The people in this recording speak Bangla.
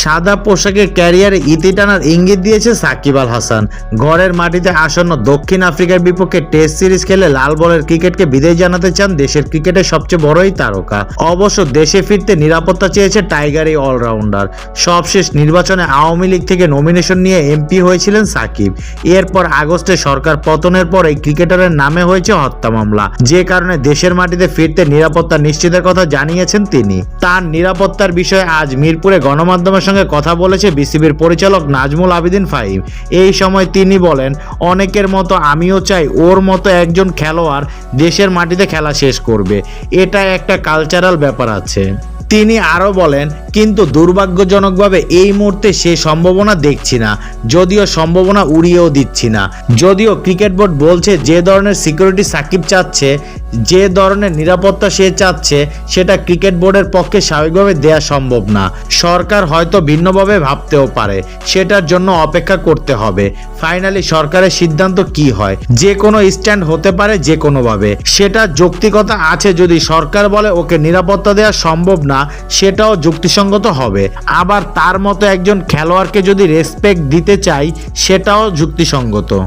সাদা পোশাকে ক্যারিয়ারে ইতি টানার ইঙ্গিত দিয়েছে সাকিব আল হাসান। ঘরের মাটিতে আসন্ন দক্ষিণ আফ্রিকার বিপক্ষে টেস্ট সিরিজ খেলে লাল বলের ক্রিকেটকে বিদায় জানাতে চান দেশের ক্রিকেটের সবচেয়ে বড়ই তারকা। অবশ্য দেশে ফিরতে নিরাপত্তা চেয়েছে টাইগার এই অলরাউন্ডার। সবশেষ নির্বাচনে আওয়ামী লীগ থেকে নমিনেশন নিয়ে এমপি হয়েছিলেন সাকিব। এরপর আগস্টে সরকার পতনের পর এই ক্রিকেটারের নামে হয়েছে হত্যা মামলা। যে কারণে দেশের মাটিতে ফিরতে নিরাপত্তা নিশ্চিতের কথা জানিয়েছেন তিনি। তার নিরাপত্তার বিষয়ে আজ মিরপুরে গণমাধ্যমের সঙ্গে কথা বলেছে বিসিবির পরিচালক নাজমুল আবিদিন ফাহিম। এই সময় তিনি বলেন, অনেকের মতো আমিও চাই ওর মতো একজন খেলোয়াড় দেশের মাটিতে খেলা শেষ করবে। এটা একটা কালচারাল ব্যাপার আছে। তিনি আরও বলেন, কিন্তু দুর্ভাগ্যজনকভাবে এই মুহূর্তে সে সম্ভাবনা দেখছি না, যদিও সম্ভাবনা উড়িয়েও দিচ্ছি না। যদিও ক্রিকেট বোর্ড বলছে যে ধরনের সিকিউরিটি সাকিব চাচ্ছে যে ধরনের নিরাপত্তা সে চাচ্ছে, সেটা ক্রিকেট বোর্ডের পক্ষে স্বাভাবিকভাবে দেয়া সম্ভব না। সরকার হয়তো ভিন্নভাবে ভাবতেও পারে। সেটার জন্য অপেক্ষা করতে হবে। ফাইনালি সরকারের সিদ্ধান্ত কি হয়? যে কোনো স্ট্যান্ড হতে পারে যে কোনোভাবে। সেটা যৌক্তিকতা আছে যদি সরকার বলে ওকে নিরাপত্তা দেওয়া সম্ভব না, সেটাও যুক্তিসঙ্গত হবে। আবার তার মতো একজন খেলোয়াড়কে যদি রেসপেক্ট দিতে চাই, সেটাও যুক্তিসঙ্গত।